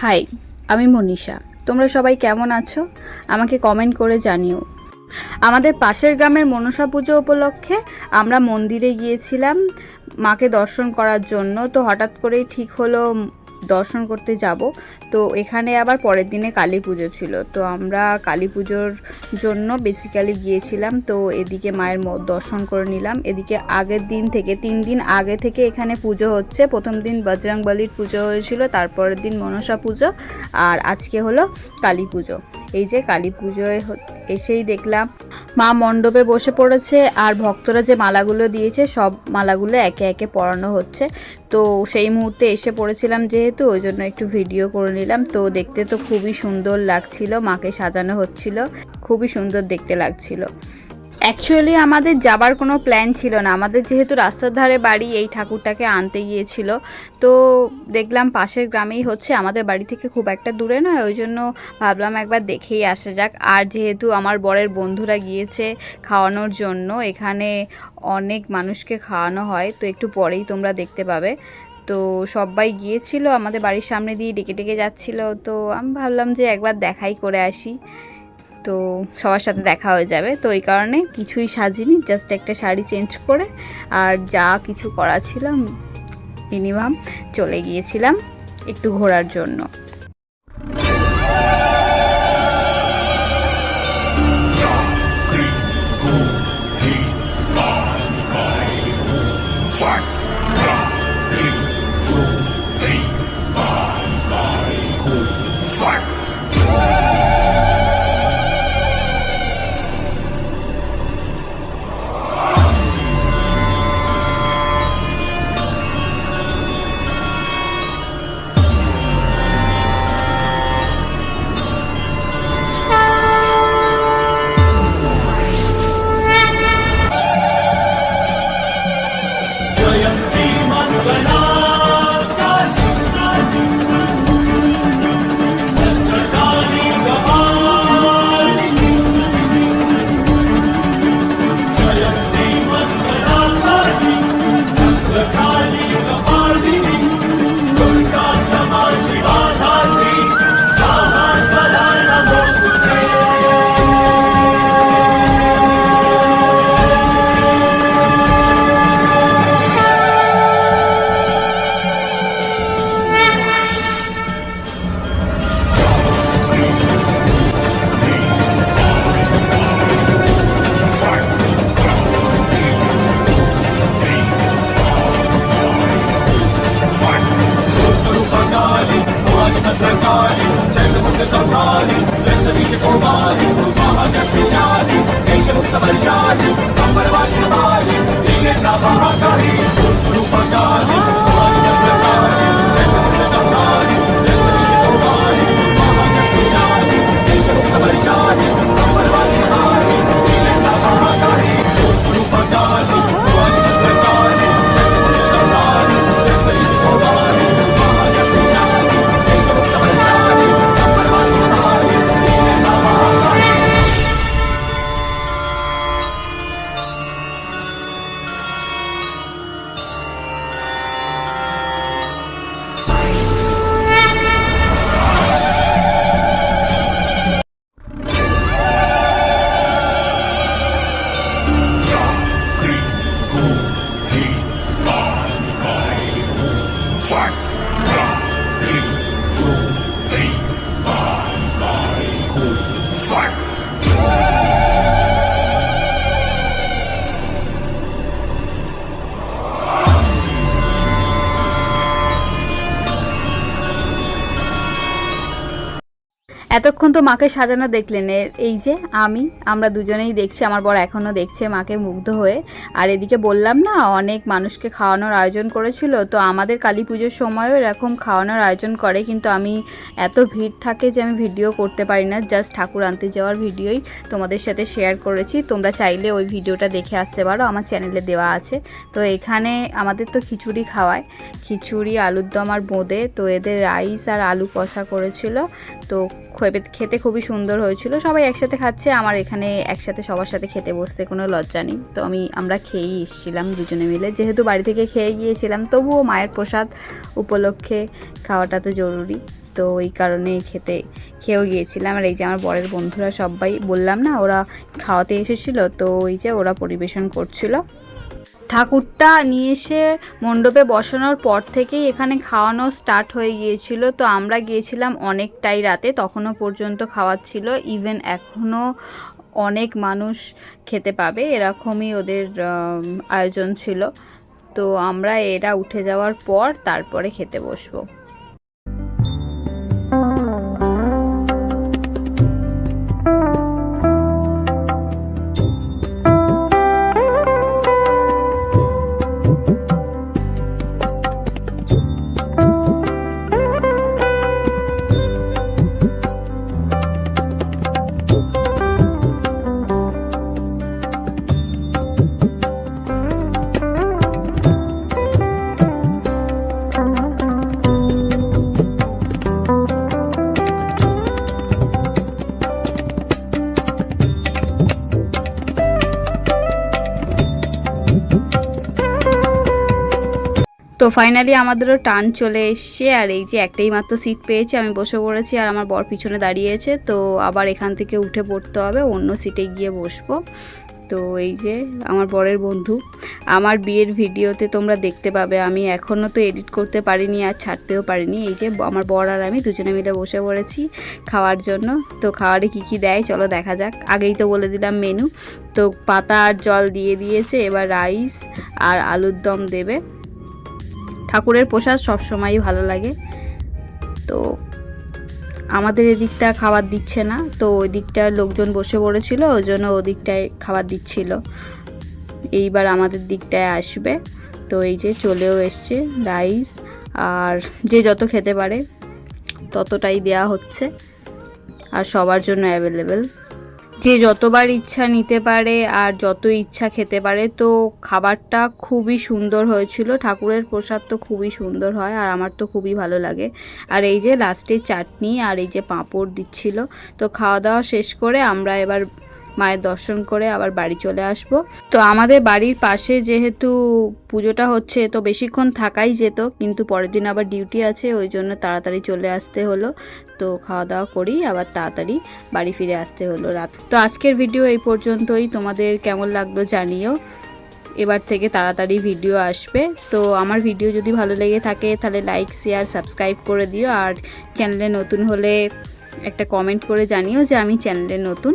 High, আমি মনীষা। তোমরা সবাই কেমন আছো? আমাকে কমেন্ট করে জানিও। আমাদের পাশের গ্রামের মনসা পুজো উপলক্ষে আমরা মন্দিরে গিয়েছিলাম, মাকে দর্শন করার জন্য। তো হঠাৎ করেই ঠিক হলো দর্শন করতে যাব। তো এখানে আবার পরের দিনে কালী পুজো ছিল। তো আমরা কালী পুজোর জন্য বেসিক্যালি গিয়েছিলাম। তো এদিকে মায়ের দর্শন করে নিলাম। এদিকে আগের দিন থেকে, তিন দিন আগে থেকে এখানে পুজো হচ্ছে। প্রথম দিন বজরং বলির পুজো হয়েছিল, তারপরের দিন মনসা পুজো, আর আজকে হলো কালী পুজো। এই যে কালী পুজোয় এসেই দেখলাম। মা মণ্ডপে বসে পড়েছে আর ভক্তরা যে মালাগুলো দিয়েছে, সব মালাগুলো একে একে পরানো হচ্ছে। তো সেই মুহূর্তে এসে পড়েছিলাম যেহেতু, ওই জন্য একটু ভিডিও করে নিলাম। তো দেখতে তো খুবই সুন্দর লাগছিল, মাকে সাজানো হচ্ছিল। খুবই সুন্দর দেখতে লাগছিল। অ্যাকচুয়ালি আমাদের যাবার কোনো প্ল্যান ছিল না। আমাদের যেহেতু রাস্তার ধারে বাড়ি, এই ঠাকুরটাকে আনতে গিয়েছিল। তো দেখলাম পাশের গ্রামেই হচ্ছে, আমাদের বাড়ি থেকে খুব একটা দূরে নয়, ওই জন্য ভাবলাম একবার দেখেই আসা যাক। আর যেহেতু আমার বরের বন্ধুরা গিয়েছে খাওয়ানোর জন্য, এখানে অনেক মানুষকে খাওয়ানো হয়, তো একটু পরেই তোমরা দেখতে পাবে। তো সবাই গিয়েছিল, আমাদের বাড়ির সামনে দিয়ে ডেকে ডেকে যাচ্ছিল, তো আমি ভাবলাম যে একবার দেখাই করে আসি। তো সবার সাথে দেখা হয়ে যাবে। তো এই কারণে কিছুই সাজিনি জাস্ট একটা শাড়ি চেঞ্জ করে আর যা কিছু করা ছিলাম মিনিমাম চলে গিয়েছিলাম একটু ঘোরার জন্য। దుర్గ సంహారి రక్తవీష కుమారి మహాశక్తిశాలి దేశముక్త బలిశాలి కంపరవాచిన బాలి దివ్య మహాకాళి రూపకాళి Fight. এতক্ষণ তো মাকে সাজানো দেখলেন এই যে আমি, আমরা দুজনেই দেখছি, আমার বর এখনও দেখছে মাকে মুগ্ধ হয়ে। আর এদিকে বললাম না, অনেক মানুষকে খাওয়ানোর আয়োজন করেছিল, তো আমাদের কালী পুজোর সময়ও এরকম খাওয়ানোর আয়োজন করে, কিন্তু আমি এত ভিড় থাকে যে আমি ভিডিও করতে পারি না, জাস্ট ঠাকুর আনতে যাওয়ার ভিডিওই তোমাদের সাথে শেয়ার করেছি। তোমরা চাইলে ওই ভিডিওটা দেখে আসতে পারো, আমার চ্যানেলে দেওয়া আছে। তো এখানে আমাদের তো খিচুড়ি খাওয়ায়, খিচুড়ি আলুর দম আর বোঁদে, তো এদের রাইস আর আলু কষা করেছিল, তো খেতে খুবই সুন্দর হয়েছিল। সবাই একসাথে খাচ্ছে, আমার এখানে একসাথে সবার সাথে খেতে বসতে কোনো লজ্জা নেই। তো আমি, আমরা খেয়েই এসেছিলাম দুজনে মিলে। যেহেতু বাড়ি থেকে খেয়ে গিয়েছিলাম, তবুও মায়ের প্রসাদ উপলক্ষে খাওয়াটা তো জরুরি। তো এই কারণে খেতে, খেয়েও গিয়েছিলাম। আর এই যে আমার বরের বন্ধুরা সবাই, বললাম না, ওরা খাওয়াতে এসেছিল, তো ওই যে ওরা পরিবেশন করছিল। ঠাকুরটা নিয়ে এসে মণ্ডপে বসানোর পর থেকেই এখানে খাওয়ানো স্টার্ট হয়ে গিয়েছিল। তো আমরা গিয়েছিলাম অনেকটাই রাতে, তখনও পর্যন্ত খাওয়াচ্ছিল ইভেন এখনও অনেক মানুষ খেতে পাবে, এরকমই ওদের আয়োজন ছিল। তো আমরা এরা উঠে যাওয়ার পর তারপরে খেতে বসবো। Música তো ফাইনালি আমাদেরও টান চলে এসছে, আর এই যে একটাই মাত্র সিট পেয়েছে, আমি বসে পড়েছি আর আমার বর পিছনে দাঁড়িয়েছে, তো আবার এখান থেকে উঠে পড়তে হবে, অন্য সিটে গিয়ে বসবো। তো এই যে আমার বরের বন্ধু, আমার বিয়ের ভিডিওতে তোমরা দেখতে পাবে, আমি এখনও তো এডিট করতে পারিনি আর ছাড়তেও পারিনি, এই যে আমার বর আর আমি দুজনে মিলে বসে পড়েছি খাওয়ার জন্য, তো খাওয়ারে কি কি দেয় চলো দেখা যাক, আগেই তো বলে দিলাম মেনু তো পাতা আর জল দিয়ে দিয়েছে, এবার রাইস আর আলুর দম দেবে। ঠাকুরের প্রসাদ সবসময়ই ভালো লাগে। তো আমাদের এদিকটা খাবার দিচ্ছে না, তো ওই দিকটা লোকজন বসে পড়েছিল, ওই জন্য ওদিকটায় খাবার দিচ্ছিল। এইবার আমাদের দিকটায় আসবে, তো এই যে চলেও এসছে রাইস, আর যে যত খেতে পারে ততটাই দেয়া হচ্ছে, আর সবার জন্য অ্যাভেলেবেল। যে যতবার ইচ্ছা নিতে পারে আর যত ইচ্ছা খেতে পারে, তো খাবারটা খুবই সুন্দর হয়েছিল। ঠাকুরের প্রসাদ তো খুবই সুন্দর হয় আর আমার তো খুবই ভালো লাগে। আর এই যে লাস্টে চাটনি আর এই যে পাঁপড় দিচ্ছিল, তো খাওয়া দাওয়া শেষ করে আমরা এবার মায়ের দর্শন করে আবার বাড়ি চলে আসব। তো আমাদের বাড়ির পাশে যেহেতু পুজোটা হচ্ছে, তো বেশিক্ষণ থাকাই যেত, কিন্তু পরের দিন আবার ডিউটি আছে, ওই জন্য তাড়াতাড়ি চলে আসতে হলো। তো খাওয়া দাওয়া করি, আবার তাড়াতাড়ি বাড়ি ফিরে আসতে হলো রাত। তো আজকের ভিডিও এই পর্যন্তই। তোমাদের কেমন লাগল জানিও। এবার থেকে তাড়াতাড়ি ভিডিও আসবে। তো আমার ভিডিও যদি ভালো লেগে থাকে, তাহলে লাইক শেয়ার সাবস্ক্রাইব করে দিও। আর চ্যানেলে নতুন হলে একটা কমেন্ট করে জানিও যে আমি চ্যানেলে নতুন।